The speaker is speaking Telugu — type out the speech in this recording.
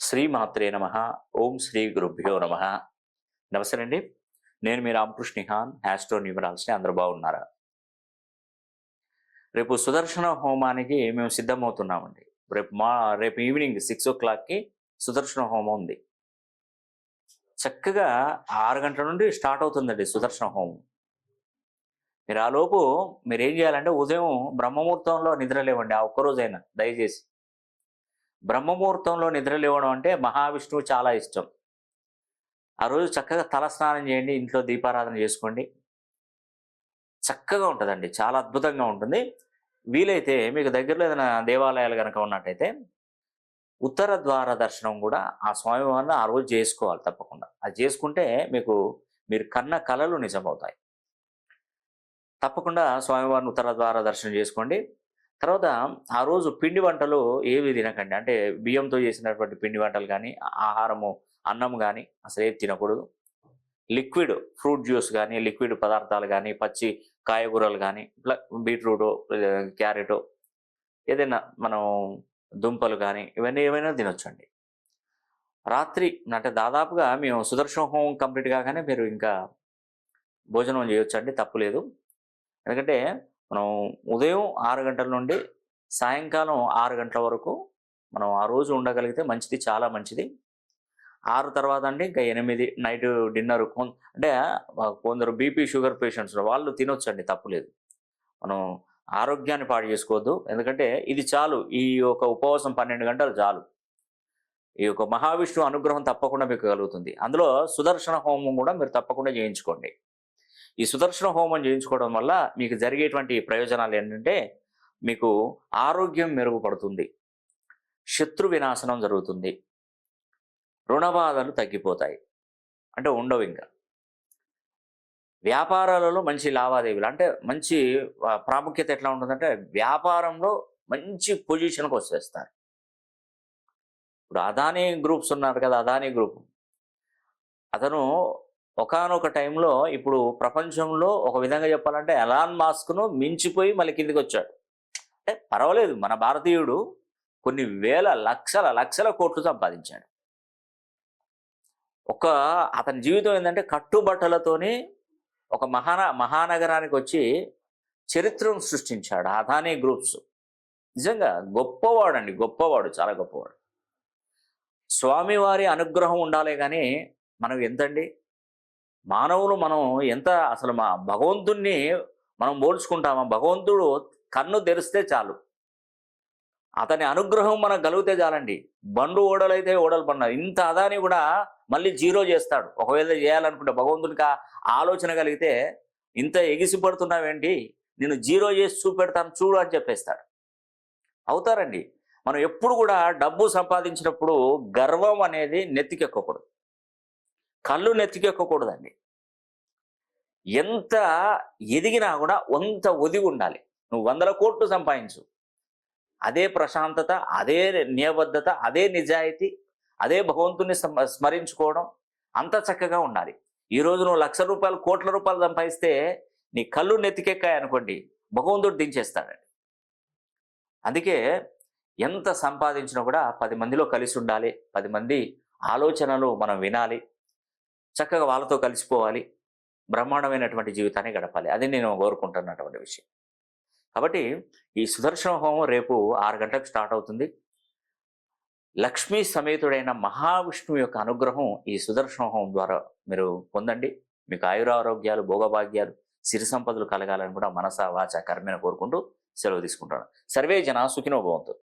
శ్రీమాత్రే నమ. ఓం శ్రీ గురుభ్యో నమ. నమస్తే అండి. నేను మీ రామకృష్ణ హాన్ హ్యాస్ట్రో న్యూమరాల్స్ని అందరూ బాగున్నారా? రేపు సుదర్శన హోమానికి మేము సిద్ధమవుతున్నామండి. రేపు మా రేపు ఈవినింగ్ సిక్స్ ఓ క్లాక్కి సుదర్శన హోమం ఉంది. చక్కగా ఆరు గంటల నుండి స్టార్ట్ అవుతుందండి సుదర్శన హోమం. మీరు ఆలోపు మీరు ఏం చేయాలంటే ఉదయం బ్రహ్మముహూర్తంలో నిద్ర లేవండి ఆ ఒక్కరోజైనా దయచేసి. బ్రహ్మముహూర్తంలో నిద్ర లేవడం అంటే మహావిష్ణువు చాలా ఇష్టం. ఆ రోజు చక్కగా తలస్నానం చేయండి ఇంట్లో దీపారాధన చేసుకోండి. చక్కగా ఉంటుందండి చాలా అద్భుతంగా ఉంటుంది. వీలైతే మీకు దగ్గరలో ఏదైనా దేవాలయాలు కనుక ఉన్నట్టయితే ఉత్తర ద్వార దర్శనం కూడా ఆ స్వామివారిని ఆ రోజు చేసుకోవాలి తప్పకుండా. అది చేసుకుంటే మీకు మీరు కన్న కళలు నిజమవుతాయి. తప్పకుండా స్వామివారిని ఉత్తర ద్వార దర్శనం చేసుకోండి. తర్వాత ఆ రోజు పిండి వంటలు ఏవి తినకండి. అంటే బియ్యంతో చేసినటువంటి పిండి వంటలు కానీ ఆహారము అన్నం కానీ అసలు ఏది తినకూడదు. లిక్విడ్ ఫ్రూట్ జ్యూస్ కానీ లిక్విడ్ పదార్థాలు కానీ పచ్చి కాయగూరలు కానీ ఇట్లా బీట్రూట్ క్యారెట్ ఏదైనా మనం దుంపలు కానీ ఇవన్నీ ఏమైనా తినొచ్చండి. రాత్రి అంటే దాదాపుగా మేము సుదర్శన హోమం కంప్లీట్ కాగానే మీరు ఇంకా భోజనం చేయొచ్చండి. తప్పులేదు ఎందుకంటే మనం ఉదయం ఆరు గంటల నుండి సాయంకాలం ఆరు గంటల వరకు మనం ఆ రోజు ఉండగలిగితే మంచిది చాలా మంచిది. ఆరు తర్వాత అంటే ఇంకా ఎనిమిది నైట్ డిన్నర్ అంటే కొందరు బీపీ షుగర్ పేషెంట్స్ వాళ్ళు తినొచ్చండి తప్పులేదు మనం ఆరోగ్యాన్ని పాడు చేసుకోవద్దు ఎందుకంటే ఇది చాలు ఈ యొక్క ఉపవాసం పన్నెండు గంటలు చాలు. ఈ యొక్క మహావిష్ణు అనుగ్రహం తప్పకుండా మీకు కలుగుతుంది. అందులో సుదర్శన హోమం కూడా మీరు తప్పకుండా చేయించుకోండి. ఈ సుదర్శన హోమం చేయించుకోవడం వల్ల మీకు జరిగేటువంటి ప్రయోజనాలు ఏంటంటే మీకు ఆరోగ్యం మెరుగుపడుతుంది. శత్రు వినాశనం జరుగుతుంది. రుణబాధలు తగ్గిపోతాయి. అంటే ఉండవు ఇంకా. వ్యాపారాలలో మంచి లావాదేవీలు అంటే మంచి ప్రాముఖ్యత ఎట్లా ఉంటుందంటే వ్యాపారంలో మంచి పొజిషన్కి వచ్చేస్తారు. ఇప్పుడు అదానీ గ్రూప్స్ ఉన్నారు కదా అదానీ గ్రూప్. అతను ఒకానొక టైంలో ఇప్పుడు ప్రపంచంలో ఒక విధంగా చెప్పాలంటే ఎలాన్ మాస్క్ను మించిపోయి మళ్ళీ కిందికి వచ్చాడు అంటే పర్వాలేదు మన భారతీయుడు కొన్ని వేల లక్షల లక్షల కోట్లు సంపాదించాడు. ఒక అతని జీవితం ఏంటంటే కట్టుబట్టలతోని ఒక మహాన మహానగరానికి వచ్చి చరిత్రను సృష్టించాడు. అదానీ గ్రూప్స్. నిజంగా గొప్పవాడు అండి గొప్పవాడు చాలా గొప్పవాడు. స్వామివారి అనుగ్రహం ఉండాలి కానీ మనం ఎంతండి? మానవులు మనం ఎంత అసలు మా భగవంతుణ్ణి మనం పోల్చుకుంటామా? భగవంతుడు కన్ను తెరిస్తే చాలు. అతని అనుగ్రహం మనకు కలిగితే చాలండి. బండు ఓడలైతే ఓడలు పడినారు. ఇంత అదాని కూడా మళ్ళీ జీరో చేస్తాడు. ఒకవేళ చేయాలనుకుంటే భగవంతునికి ఆలోచన కలిగితే ఇంత ఎగిసి పడుతున్నావేంటి నేను జీరో చేసి చూపెడతాను చూడు అని చెప్పేస్తాడు. అవుతారండి. మనం ఎప్పుడు కూడా డబ్బు సంపాదించినప్పుడు గర్వం అనేది నెత్తికెక్కకూడదు. కళ్ళు నెత్తికెక్కకూడదండి. ఎంత ఎదిగినా కూడా అంత ఒదిగి ఉండాలి. నువ్వు వందల కోట్లు సంపాదించు. అదే ప్రశాంతత అదే నియబద్ధత అదే నిజాయితీ అదే భగవంతుని స్మ- స్మరించుకోవడం అంత చక్కగా ఉండాలి. ఈ నువ్వు లక్ష రూపాయలు కోట్ల రూపాయలు సంపాదిస్తే నీ కళ్ళు నెత్తికెక్కాయనుకోండి భగవంతుడు దించేస్తాడండి. అందుకే ఎంత సంపాదించినా కూడా పది మందిలో కలిసి ఉండాలి పది మంది ఆలోచనలు మనం వినాలి చక్కగా వాళ్ళతో కలిసిపోవాలి. బ్రహ్మాండమైనటువంటి జీవితాన్ని గడపాలి. అది నేను కోరుకుంటున్నటువంటి విషయం. కాబట్టి ఈ సుదర్శన హోమం రేపు ఆరు గంటలకు స్టార్ట్ అవుతుంది. లక్ష్మీ సమేతుడైన మహావిష్ణువు యొక్క అనుగ్రహం ఈ సుదర్శన హోమం ద్వారా మీరు పొందండి. మీకు ఆయురారోగ్యాలు భోగభాగ్యాలు సిరి సంపదలు కలగాలని కూడా మనస వాచ కర్మేన కోరుకుంటూ సెలవు తీసుకుంటాను సర్వే జన సుఖినో భవంతు.